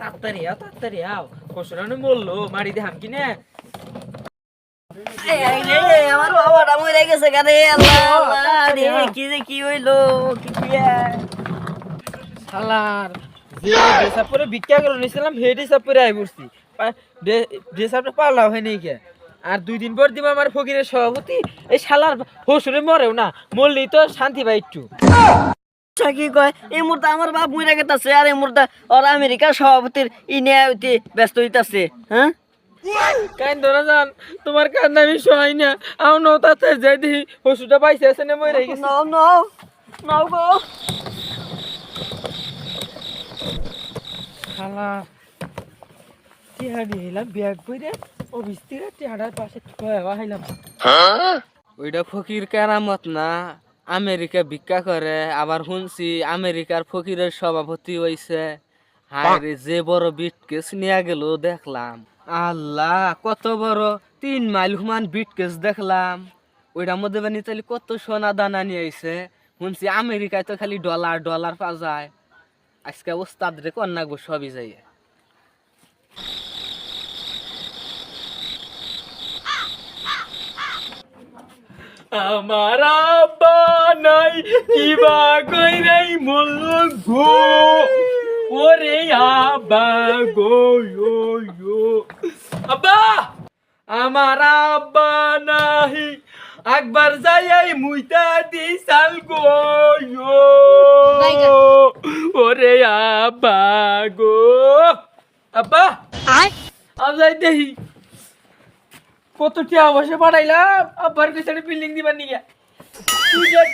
তাড়াতাড়ি আও তাড়াতাড়ি আও ফসলানো মরলো মারি দেখাম কি না? আমার বাবাটা মরে গেছে আল্লাহ কি যে কি হইল কি? শালার যে ভিক্ষা করে আই হয় নাই কে? আর দুই দিন পর দিব আমার ফকিরের সভাপতি। এই শালার হসুরে মরেও না মরলেই তো শান্তি পাই একটু। আচ্ছা, কি কয়? এই মুহূর্তে আমার বাপ মরে গেছে আর এই মুহূর্তে ওর আমেরিকার সভাপতির ই নিয়ে ব্যস্ত হইতাছে হ্যাঁ? কাইন ধরা যান তোমার কান্না আমি সহাই না। আও নো তাতে যাই দেখি হসুটা পাইছে আছে না মরে গেছে? নাও নাও নাও গো। শালা টিহাড়ি হইলাম ব্যাগ বইরে অফিস থেকে টিহাড়ার পাশে থুয়া হাইলাম ওইটা ফকির কেরামত না। আমেরিকা ভিক্ষা করে, আবার শুনছি আমেরিকার ফকিরের সভাপতি হইছে। হায় যে বড় বিট কেস নিয়ে গেল, দেখলাম। আল্লাহ, কত বড় তিন মাইল সমান বিট কেস দেখলাম। ওইটার মধ্যে বানি তাহলে কত সোনা দানা নিয়ে আইছে। শুনছি আমেরিকায় তো খালি ডলার ডলার পাওয়া যায়। আজকে ওস্তাদ রে কন্যা গো সবই যাই আমার আব্বা নাই কিবা কই নাই মল্ল গো ওরে আব্বা গো ইয়ো ইয়ো আব্বা আমার আব্বা নাহি একবার যাই মুইতা দি সাল গো ওরে আব্বা গো। আব্বা আব যাই দেখি কত টিয়া বসে পাঠাইলাম আব্বার পিছনে বিল্ডিং দিবার নিয়ে।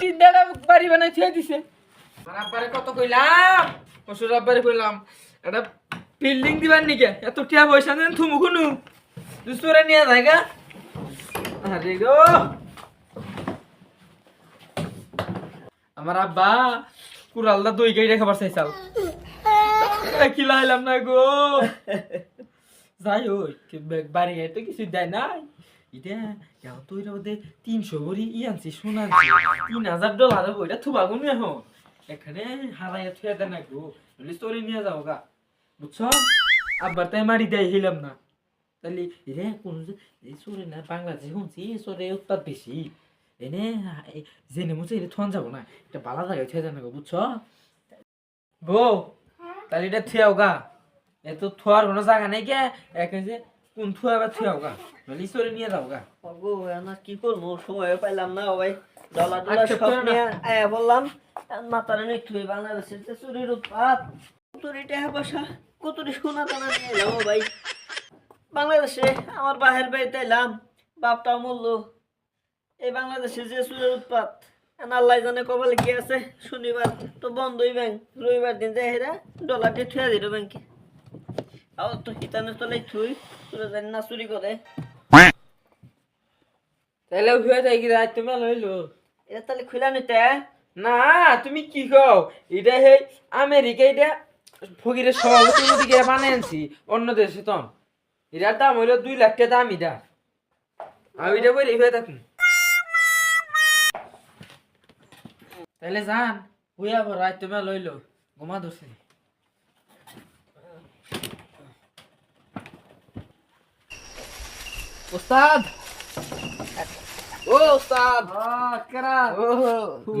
তিন দাঁড়া বাড়ি বানাই থুয়ে দিছে। আমার আব্বারে কত কইলাম? শ্বশুর আব্বারে কইলাম একটা বিল্ডিং দিবার নিকে এত টিয়া পয়সা দেন থুমু কুনু দুসরে নিয়ে গা। আরে গো। আমার আব্বা কুড়ালদা দই গাইটা খাবার চাইছাল। কি লাইলাম না গো। যাই ওই বাড়ি তো কিছু দেয় নাই। এটা যাও তো এটা ওদের তিনশো ভরি ই আনছি সোনা আনছি। তিন হাজার ডলার এটা থুবা গুনো এখন। এখানে হারাইয়া থুয়া দেয় না গো। নইলে চলে নিয়ে যাও গা। বুঝছ? আব্বার তাই মারি দেয় হিলাম না। তাহলে রে কোন এই চোরে না বাংলাদেশে শুনছি চোরে উৎপাদ বেশি এনে জেনে মুছে এটা থন যাব না। এটা বালা জায়গায় থুয়া দেয় না গো বুঝছ? বউ তাহলে এটা থুয়াও গা। এত থুয়ার কোনো জায়গা নেই কে। একে যে থুয়া নিয়ে যাও গা ওগো এখন কি করব সময় পাইলাম না ভাই আচ্ছা, সব নিয়ে আয়া বললাম মাতারে একটু বাংলাদেশের যে চুরির উৎপাত কতুরি টাকা পয়সা কতুরি সোনা দানা নিয়ে যাব ভাই বাংলাদেশে আমার বাহের বাড়িতে এলাম বাপটাও মরলো। এই বাংলাদেশে যে চুরের উৎপাত আল্লাহ জানে কপালে কি আছে? শনিবার তো বন্ধই ব্যাংক রবিবার দিন যাই হেরা ডলার দিয়ে থুয়া দিল ব্যাংকে। আর তো হিতানের তলাই থুই চুরে জানি না চুরি করে। তাহলে হয়ে যায় কি রাত তুমি লইলো? এটা তাহলে খুলা নিতে? না তুমি কি কও? এটা হে আমেরিকা এটা ফকিরের সভাপতি দিকে বানাই অন্য দেশে তো। এটার দাম হইল দুই লাখ টাকা দাম এটা আমি এটা বলি হয়ে থাকুন। তাহলে যান হুইয়া ভর রাত তুমি লইলো ঘুমা ধরছি ওস্তাদ। ও ওস্তাদ। কেরা? ও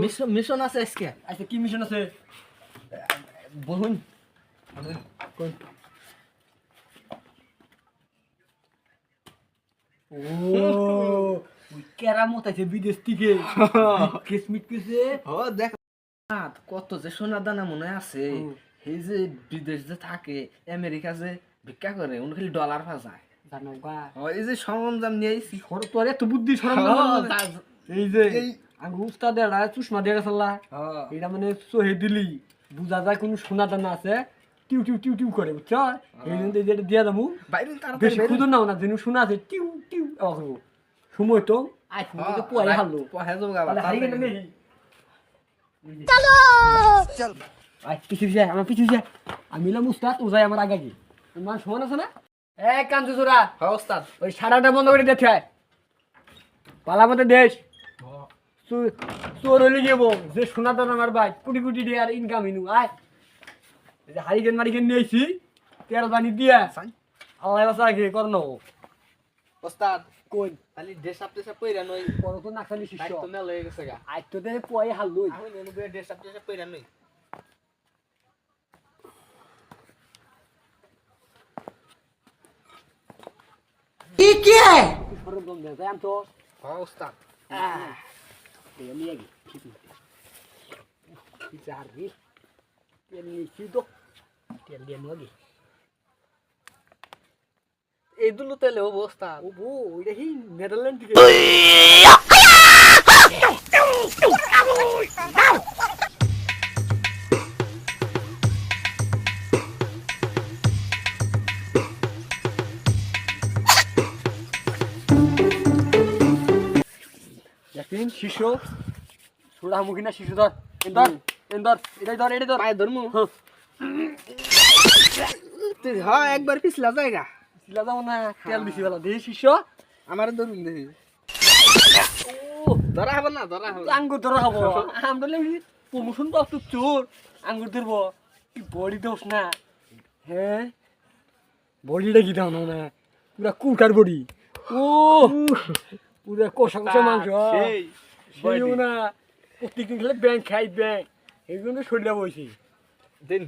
মিশন মিশন আছে আজকে। আচ্ছা কি মিশন আছে? বলুন। ও কেরামত আছে বিদেশ থেকে? কিসমিট কিসে ও দেখ। কত যে সোনা দানা মনে আছে। এই যে বিদেশ যে থাকে আমেরিকা যে ভিক্ষা করে উনি খালি ডলার ফাঁসায় জানো এই যে সরঞ্জাম নিয়ে আইছি। তোর এত বুদ্ধি এই যে আঙ্গু উস্তাদ এরা চুষমা দিয়ে গেছলা এটা মানে সহে দিলি। বুঝা যায় কোনো সোনা দানা আছে। টিউ টিউ টিউ টিউ করে বুঝছ? এই জন্য এই যেটা দিয়া দামু। বেশি তাড়াতাড়ি নাও না যেন শোনা আছে টিউ টিউ আওয়াজ করব সময় তো। আজ তুমি পোয়াই হারলো। পহে যাব গা, তাহলে হারিয়ে গেলে তাড়াতাড়ি। নেই আয় পিছিয়ে যায় আমার পিছিয়ে যায় আমি এলাম উস্তাদ ও যায় আমার আগে কি তোমার সমান আছে না? এ কাঞ্চু চোরা। হ্যাঁ ওস্তাদ। ওই সারাটা বন্ধ করে দেখতে হয় পালা মতো দেশ। চোর হইলে গেব যে সোনা দান আমার ভাই কোটি কোটি দিয়ে আর ইনকাম ইনু। আয়। যে হারিকেন মারিকেন নিয়েছি তেল পানি দিয়া। আল্লাহ বাসা আগে কর ওস্তাদ। কোন খালি ড্রেস আপ টেস আপ পইরা নই। পর তো নাখালি শিষ্য। দায়িত্ব মেল হয়ে গেছে গা। আজ তো দে পয় হালুই আমি নেন ড্রেস আপ টেস আপ পইরা নই। তো হ্যাঁ ওস্তাদ কি কি তো তেল দিয়ে নিয়ে গি এই দুলো তেলে হব ওস্তাদ ও বো ওইটা কি নেদারল্যান্ড থেকে দেখেন শিশু ছোড়া মুখি না শিশু ধর এন্দর এন্দর এটাই ধর এটাই ধর পায়ে ধরমু। হ্যাঁ। তুই একবার পিছলা জায়গা। সিলা যাব না তেল বেশি বেলা দেখি শিশু আমার ধরুন দেখি ধরা হবে না ধরা হবে। আঙ্গুর ধরা খাব আমরা লেগে প্রমোশন পাচ্ছ চোর। আঙ্গুর ধরবো। কি বডি দোষ না। হ্যাঁ? বডিটা কি দাও না? পুরা কুটার বডি। ও। পুরা কষা কষা মাংস সেই না প্রত্যেকদিন খেলে ব্যাংক খাই ব্যাংক এই জন্য শরীরে বসি দিন।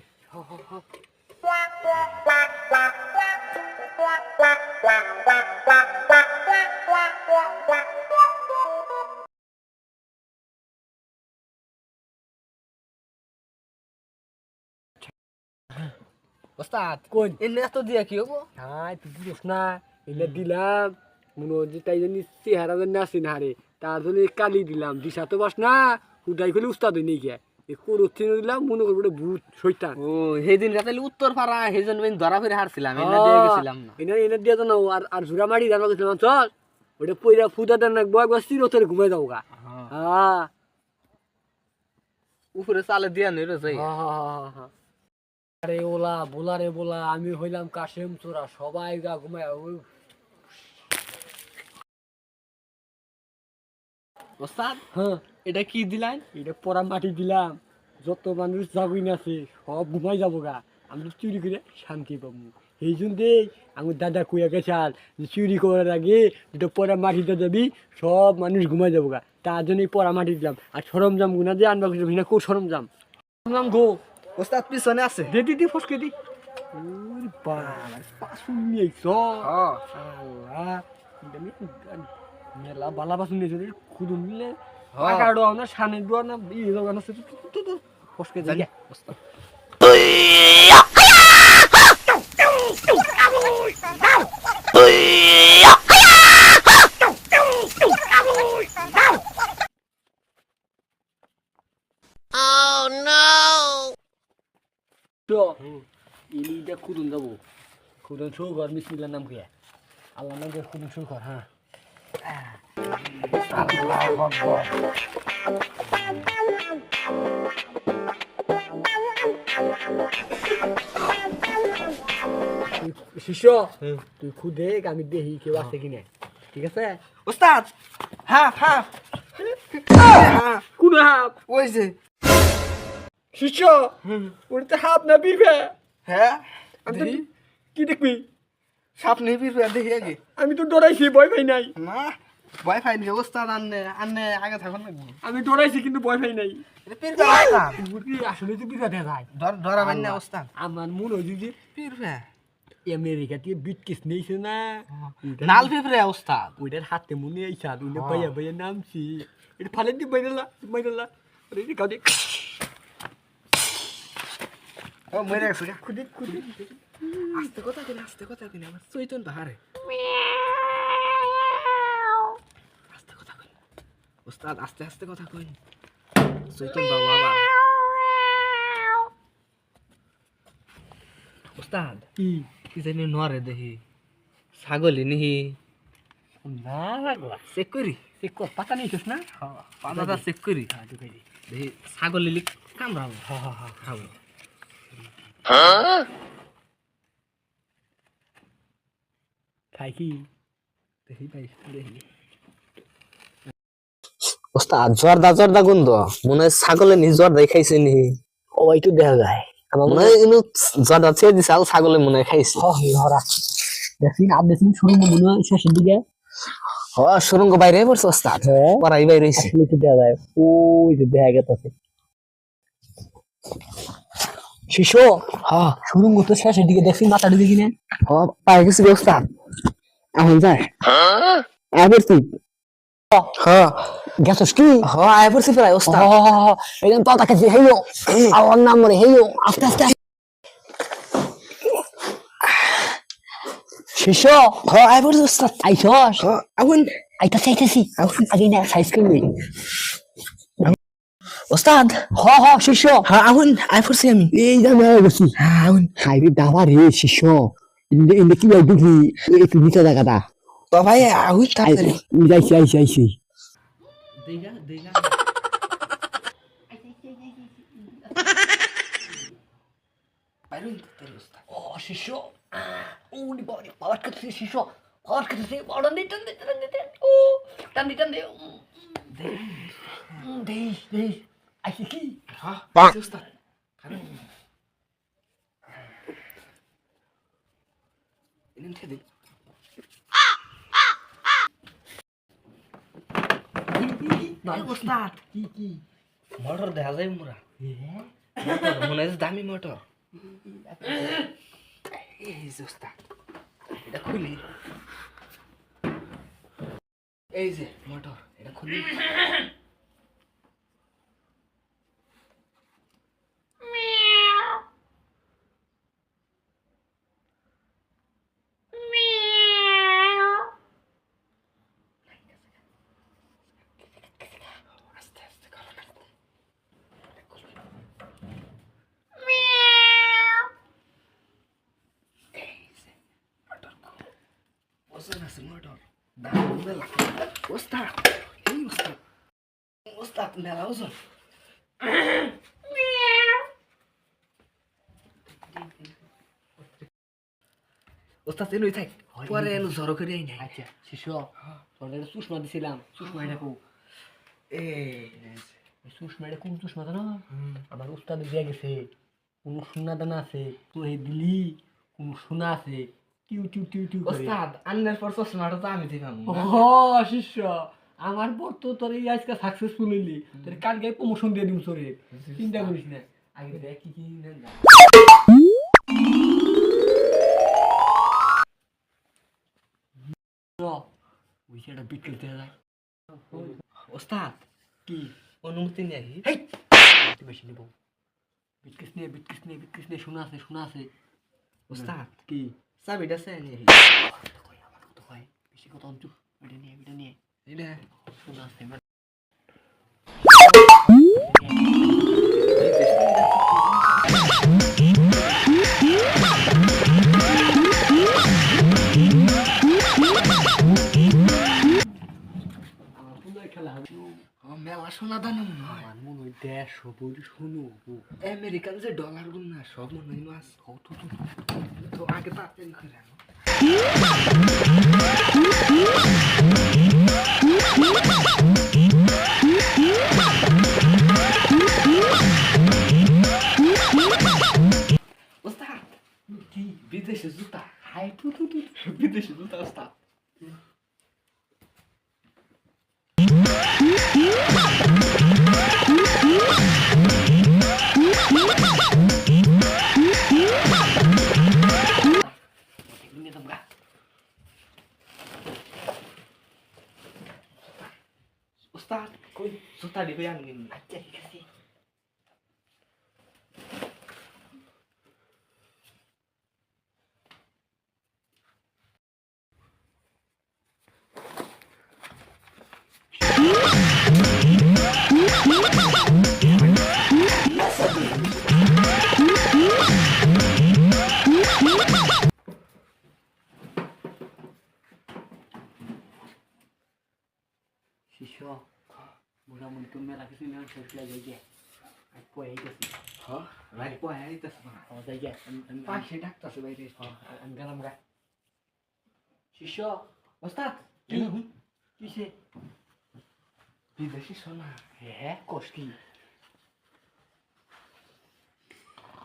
ওস্তাদ কোন? এনে এত দিয়া কি হব? হ্যাঁ তুই বুঝোস না। এলে দিলাম। মনে হচ্ছে তাই জন্য চেহারা জন্য আসি না হারে তার জন্য কালি দিলাম দিশা তো বাস না হুদাই খুলে উস্তাদ হয়ে নিয়ে গিয়া দিলাম মনে করব এটা ভূত শৈতান ও সেই দিন রাতে উত্তর পাড়া সেই জন্য আমি ধরা ফিরে হারছিলাম এনে দিয়ে গেছিলাম না। এনে এনে দিয়ে তো না আর আর ঝুরা মারি রান্না করছিলাম চল। ওটা পয়রা ফুদা দেন একবার একবার চিরতরে ঘুমাই গা। হ্যাঁ। উপরে চালে দিয়া নেই রে আরে ওলা বোলা রে বোলা আমি হইলাম কাশেম চোরা সবাই গা ঘুমায় ওস্তাদ হ্যাঁ। এটা কি দিলাই এটা পরা মাটি দিলাম। যত মানুষ জাগুইন আছে সব ঘুমাই যাব গা। আমরা চুরি করে শান্তি পাবো। এই জন্যই আমার দাদা কুয়া গেছাল যে চুরি করার আগে দুটো পরা মাটিতে যাবি সব মানুষ ঘুমাই যাব গা। তার জন্যই পরা মাটি দিলাম। আর সরঞ্জাম গুনা দিয়ে আনবা কিছু না কোন সরঞ্জাম? সরঞ্জাম গো। ওস্তাদ পিছনে আছে। দে দি দি ফসকে দি। বাবা পাসুন নিয়ে হ্যাঁ আল্লাহ আমি মেলা বালা পাসুন নিয়ে যদি খুদু নিলে। আকাড়ো না সামনে দোয়া না ইয়ে দোয়া না তো তো ফসকে জানি। যাই তো ইলিটা খুদুন যাব খুদুন শুরু কর বিসমিল্লার নাম কে? আল্লাহ নাম খুদুন শুরু কর হ্যাঁ। শিষ্য তুই খুদে আমি দেখি কেউ আছে কিনা? ঠিক আছে? ওস্তাদ হ্যাঁ হ্যাঁ কোন হাফ? ওই যে। শিষ্য ওটা হাফ না বিবে হ্যাঁ। কি দেখবি? সাপ নেই পিরবে দেখি আগে। আমি তো ডরাইছি ভয় পাই নাই। না ভয় পাই নি ওস্তাদ আননে আননে আগে থাকুন না। আমি ডরাইছি কিন্তু ভয় পাই নাই। আসলে তো বিঘা দেখা যায় ধর ধরা বাইন না ওস্তাদ আমার মনে হয়েছে যে পিরবে আমেরিকা থেকে বিটকেস নিয়েছে না। নাল পিরবে ওস্তাদ ওইটার হাতে মনে আইসা ওইটা বাইয়া বাইয়া নামছি। এটা ফালে দি বাইরালা বাইরালা আরে গাড়ি ও মরে গেছে খুদি খুদি আস্তে কথা কিনা আস্তে কথা কিনা আমার চৈতন তো হারে আস্তে কথা কই ওস্তাদ আস্তে আস্তে কথা কই চৈতন বাবু আবার। ওস্তাদ কি? কি জানি নরে দেখি ছাগলি নিহি। না লাগলা চেক করি সে কো পাতা নিছিস না? পাতাটা চেক করি হ্যাঁ দেখি ছাগলি লিক কামড়াবো। হ্যাঁ হ্যাঁ হ্যাঁ খাব। খাই কি? দেখি পাইস দেখি ওস্তাদ জর্দা জর্দা গন্ধ। মনে হয় ছাগলে নি খাইছে নি। ও একটু দেখা যায়। আমার মনে হয় ইনু জটা ছেড়ে দিছে আর ছাগলে মনে হয় খাইছে। আর শুরু মনে হয় শেষের দিকে। হ? সুরঙ্গ বাইরে পড়ছে ওস্তাদ পড়াই বাইরে দেখা যায়। ওই যে দেখা গেছে শিশু হ্যাঁ সুরঙ্গ তো শেষের দিকে দেখছি মাথা দিকে কিনে। হ পাই গেছে ওস্তাদ এখন যায়। গেছস কি? হ আয় পড়ছি প্রায় ওস্তাদ। এইরকম তো তাকে যে হেইও আমার নাম মরে হেইও আস্তে আস্তে শিশু হ আয় পড়ছি ওস্তাদ। আইসস? হ আগুন। আইতাছি আইতাছি আগে না সাইজ করবি ওস্তাদ? হ হ শিশু হ্যাঁ আগুন আয় পড়ছি আমি। এই যে আমি গেছি হ্যাঁ আগুন। হাই রে দাবা রে শিশু ইন্দে ইন্দে কি ঢুকি একটু নিচে জায়গাটা তো ভাই আগুন তাড়াতাড়ি যাইছি আইছি আইছি দেখা দেখা বাইরে তাড়াতাড়ি ওস্তাদ ও শিশু ও নি বাবা পাওয়ার কাছে শিশু পাওয়ার কাছে পাওয়ার দে টান দে টান দে ও টান দে টান দে দেই দেই আইছি কি হ্যাঁ পড়ছি ওস্তাদ কারণ এনে উঠে দে ওস্তাদ কি কি মোটর দেখা যায় মোরা মনে হয় দামি মটর এই যে ওস্তাদ এটা খুলি এই যে মটর এটা খুলি আস্তে আস্তে করো না ওজন আছে মোটর দাম মেলা ওস্তাদ এই ওস্তাদ ওস্তাদ মেলা ওজন ওস্তাদ এনুই থাক পরে এনু জড়ো করে নাই আচ্ছা শিশু তোর একটা সুষমা দিছিলাম সুষমা এটা কো এই সুষমা এটা কোন সুষমা জানো আমার উস্তাদ দিয়ে গেছে কোন সোনা দানা আছে তো হে দিলি কোন সোনা আছে টিউ টিউ টিউ টিউ ওস্তাদ আন্নার পর চশমাটা তো আমি দিলাম। ও শিষ্য। আমার পর তো তোর এই আজকে সাকসেসফুল হইলি। তোর কাল গায়ে প্রমোশন দিয়ে দিম তোরে। চিন্তা করিস না। আগে দেখ কি কি নেন। না। ও, ওই সেটা বিক্রি যায়। ওস্তাদ কি? অনুমতি নেই হেই! বেশি নেব। বিটকিস নিয়ে বিটকিস নিয়ে বিটকিস নিয়ে শোনা আছে শোনা আছে। ওস্তাদ কি? চাবিটা চাই নি তো কই আমার তো ভাই বেশি কথা অঞ্চু এটা নিয়ে এটা নিয়ে এটা শোনা সোনা দানা নয়। আমার মনে হয় দেশ বলি শুনো আমেরিকান যে ডলারগুলো না সব মনে হয় মাছ। তো আগে তাড়াতাড়ি করে আনো ওস্তাদ নিয়ে তোমরা ওস্তাদ কই জুতা দিবে আনি એટલે જઈએ કોઈ આવી જશે હા રાઈટ કોઈ આવી જશે હા જઈએ પાંચે ડાક્ટર છે ભાઈ હા અને ગરમ ગાય શિષ્ય વસ્તાદ কি છે বিদেশি সোনা হ্যাঁ কষ্টি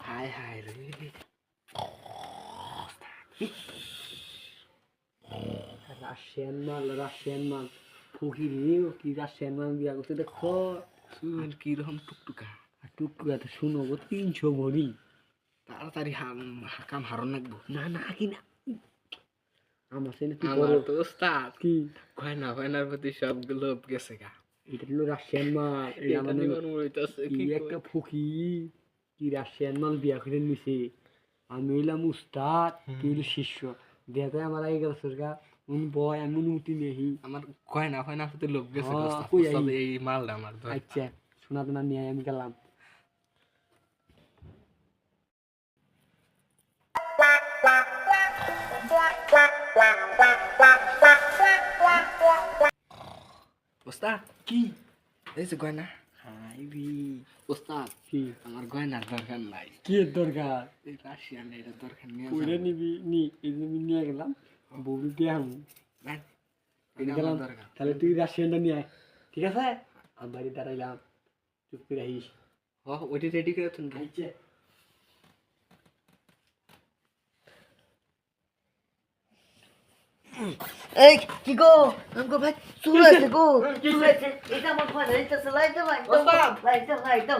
হায় হায় রে রাশিয়ান মাল রাশিয়ান মাল ফকির কি রাশিয়ান মাল বিয়া করছে দেখো চুল কীরকম টুকটুকা? আর টুকটুকা তো তিনশো ভরি তাড়াতাড়ি কাম হারন লাগবো। না না কি না। আমার সে নাকি আমার তো ওস্তাদ। কি? গয়না গয়নার প্রতি সবগুলো গেছে গা। এটা হলো রাশিয়ান মাল। কি একটা ফকির কি রাশিয়ান মাল বিয়া করে নিছে? আমি হইলাম উস্তাদ কি শিষ্য। দেখা আমার আগে গেল সরকার। উনি বয় আমি অনুমতি নেহি আমার গয়না গয়নার প্রতি লোক গেছে হ্যাঁ, ওস্তাদ। কই ওস্তাদ, আই? এই মালটা আমার দরকার। আচ্ছা শোনা তোমার নিয়ে আমি গেলাম ওস্তাদ কি এই যে গয়না হাইবি ওস্তাদ কি আমার গয়নার দরকার নাই কি এর দরকার এই রাশিয়ান এটা দরকার নিয়ে কইরে নিবি নি এই যে আমি নিয়ে গেলাম দিয়ে আমি। গেলাম তাহলে তুই রাশিয়ানটা নিয়ে আয়। ঠিক আছে? আমি বাড়ি দাঁড়াইলাম। চুপ করে আহিস হ ওইটি রেডি করে তুমি এই কি গো? আমগো ভাই চুর আছে গো। চুর আছে এটা আমার ফোন এটা লাইট দাও লাইট দাও লাইট দাও। লাইট দাও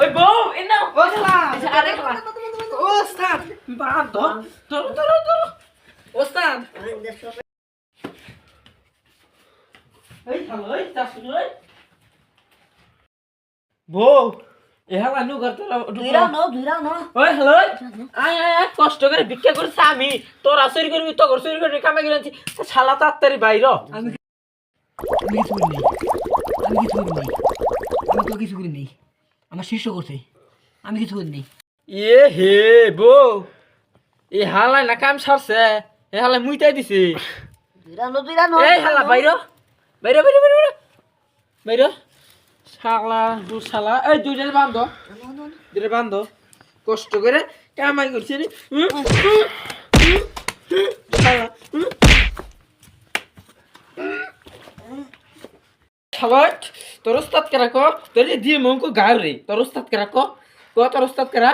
ওই বউ এ নাও। ও খেলা আরে খেলা ওস্তাদ বাদ ধর ধরো ধরো ধরো। ওস্তাদ। এই খেলা ওই চাষ বউ এ নু করতে দুইরা নো দুইরা নো ওই হ্যালো আয় আয় আয় কষ্ট করে ভিক্ষা করেছে আমি। তোরা চুরি করবি তো চুরি করবি কামে গেলেছি শালা তাড়াতাড়ি বাইর আমি আমি কিছু করি নেই। আমি তো কিছু করি নেই। আমার শিষ্য করছে। আমি কিছু করি নেই। এ হে বউ এ হালাই না কাম সারছে? এ হালাই মুইতাই দিছে। এই হালা বাইর। বাইর বাইর বাইর বাইর। বাইর। শালা দু শালা। এই দুইটার বান্ধ। দুইটা বান্ধ। কষ্ট করে কামাই করছে রে। শালা তোর ওস্তাদ কেরা ক তোর দিয়ে মঙ্কু গাও রে তোর ওস্তাদ কেরা ক ক তোর ওস্তাদ কেরা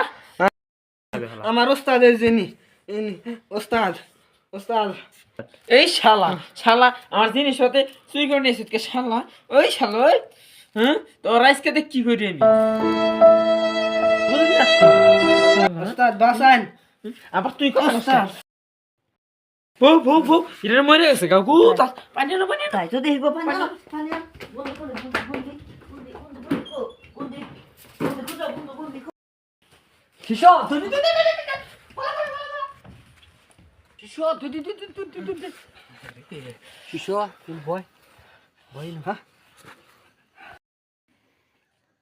আমার ওস্তাদের জেনি ওস্তাদ ওস্তাদ। এই শালা শালা আমার জিনিস হতে চুরি করে নিয়েছিস কে শালা। ওই শালা ওই হ্যাঁ তোর আজকে দেখ কি করি আমি? ওস্তাদ বাসান আবার তুই কথা বউ বউ বউ এটা মরে গেছে কাকু পানি আনো পানি তাই তো দেখব পানি আনো পানি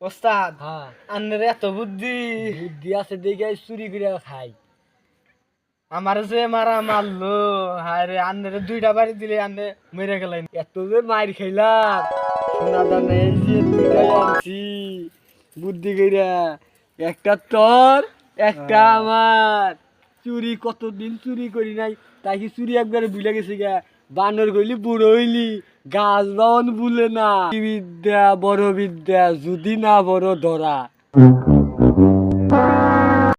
ওস্তাদ আন্নের এত বুদ্ধি বুদ্ধি আছে দেখে চুরি করে খাই আমার যে মারা মারলো হায় রে আন্নের দুইটা বাড়ি দিলে আন্দে মেরে গেলেন এত যে মার খাইলাম। সোনা দানা দুইটাই আনছি। বুদ্ধি কইরা একটা তোর একটা আমার। চুরি কতদিন চুরি করি নাই তাই কি চুরি একবারে ভুলে গেছি গা? বানর কইলি বুড়ো হইলি গাছ বাউন ভুলে না। বিদ্যা বড় বিদ্যা যদি না বড় ধরা।